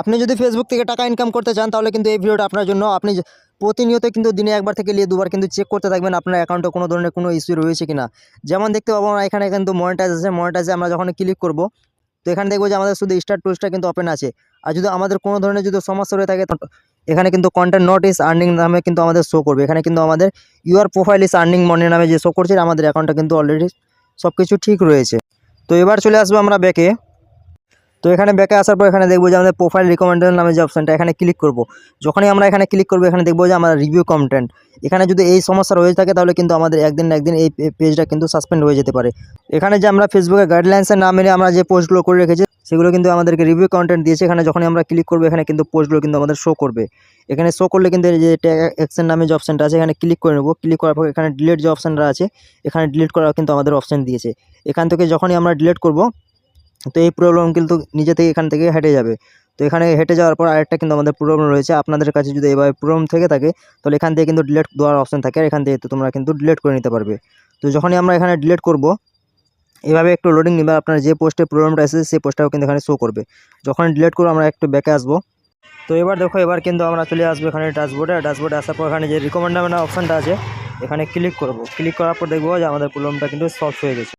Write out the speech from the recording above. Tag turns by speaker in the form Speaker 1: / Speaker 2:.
Speaker 1: আপনি যদি ফেসবুক থেকে টাকা ইনকাম করতে চান, তাহলে কিন্তু এই ভিডিওটা আপনার জন্য আপনি প্রতিনিয়ত কিন্তু দিনে একবার থেকে নিয়ে দুবার কিন্তু চেক করতে থাকবেন আপনার অ্যাকাউন্টে কোনো ধরনের কোনো ইস্যু রয়েছে কিনা। যেমন দেখতে পাবো আমরা এখানে কিন্তু মনিটাইজ আছে। মনিটাইজে আমরা যখন ক্লিক করব, তো এখানে দেখব যে আমাদের শুধু স্টার টুলসটা কিন্তু ওপেন আছে। আর যদি আমাদের কোনো ধরনের যদি সমস্যা রয়ে থাকে এখানে কিন্তু কন্টেন্ট নট ইস আর্নিং নামে কিন্তু আমাদের শো করবে। এখানে কিন্তু আমাদের your profile is earning money নামে যে শো করছে, আমাদের অ্যাকাউন্টটা কিন্তু অলরেডি সব কিছু ঠিক রয়েছে। তো এবার চলে আসব আমরা ব্যাকে তো এখানে ব্যাকে আসার পর এখানে দেখব যে আমাদের প্রোফাইল রিকমেন্ডেশন নামে যে অপশানটা এখানে ক্লিক করব। যখনই আমরা এখানে ক্লিক করব, এখানে দেখব যে আমার রিভিউ কন্টেন্ট এখানে যদি এই সমস্যা রয়ে থাকে, তাহলে কিন্তু আমাদের একদিন একদিন এই পেজটা কিন্তু সাসপেন্ড হয়ে যেতে পারে। এখানে যে আমরা ফেসবুকের গাইডলাইন্সের না মেনে আমরা যে পোস্টগুলো করে রেখেছি, সেগুলো কিন্তু আমাদেরকে রিভিউ কন্টেন্ট দিয়েছে। এখানে যখনই আমরা ক্লিক করব, এখানে কিন্তু পোস্টগুলো কিন্তু আমাদের শো করবে। এখানে শো করলে কিন্তু যে অ্যাকশন নামে যে অপশানটা আছে, এখানে ক্লিক করে নেব। ক্লিক করার পর এখানে ডিলিট যে অপশানটা আছে, এখানে ডিলিট করার কিন্তু আমাদের অপশান দিয়েছে। এখান থেকে যখনই আমরা ডিলিট করব তো এই প্রবলেম কিন্তু নিজে থেকে এখান থেকে হেঁটে যাবে। তো এখানে হেঁটে যাওয়ার পর আরেকটা কিন্তু আমাদের প্রবলেম রয়েছে। আপনাদের কাছে যদি এভাবে প্রবলেম থেকে থাকে, তাহলে এখান থেকে কিন্তু ডিলেট দেওয়ার অপশান থাকে। আর এখান থেকে তো তোমরা কিন্তু ডিলেট করে নিতে পারবে। তো যখনই আমরা এখানে ডিলেট করব, এভাবে একটু লোডিং নেবে। আপনার যে পোস্টে প্রবলেমটা এসেছে, সেই পোস্টটাও কিন্তু এখানে শো করবে। যখন ডিলেট করব, আমরা একটু ব্যাকে আসব। তো এবার দেখো, এবার কিন্তু আমরা চলে আসব এখানে ড্যাশবোর্ডে ড্যাশবোর্ডে আসার পর এখানে যে রিকমেন্ড নামে অপশানটা আছে, এখানে ক্লিক করব। ক্লিক করার পর দেখব যে আমাদের প্রবলেমটা কিন্তু সলভ হয়ে গেছে।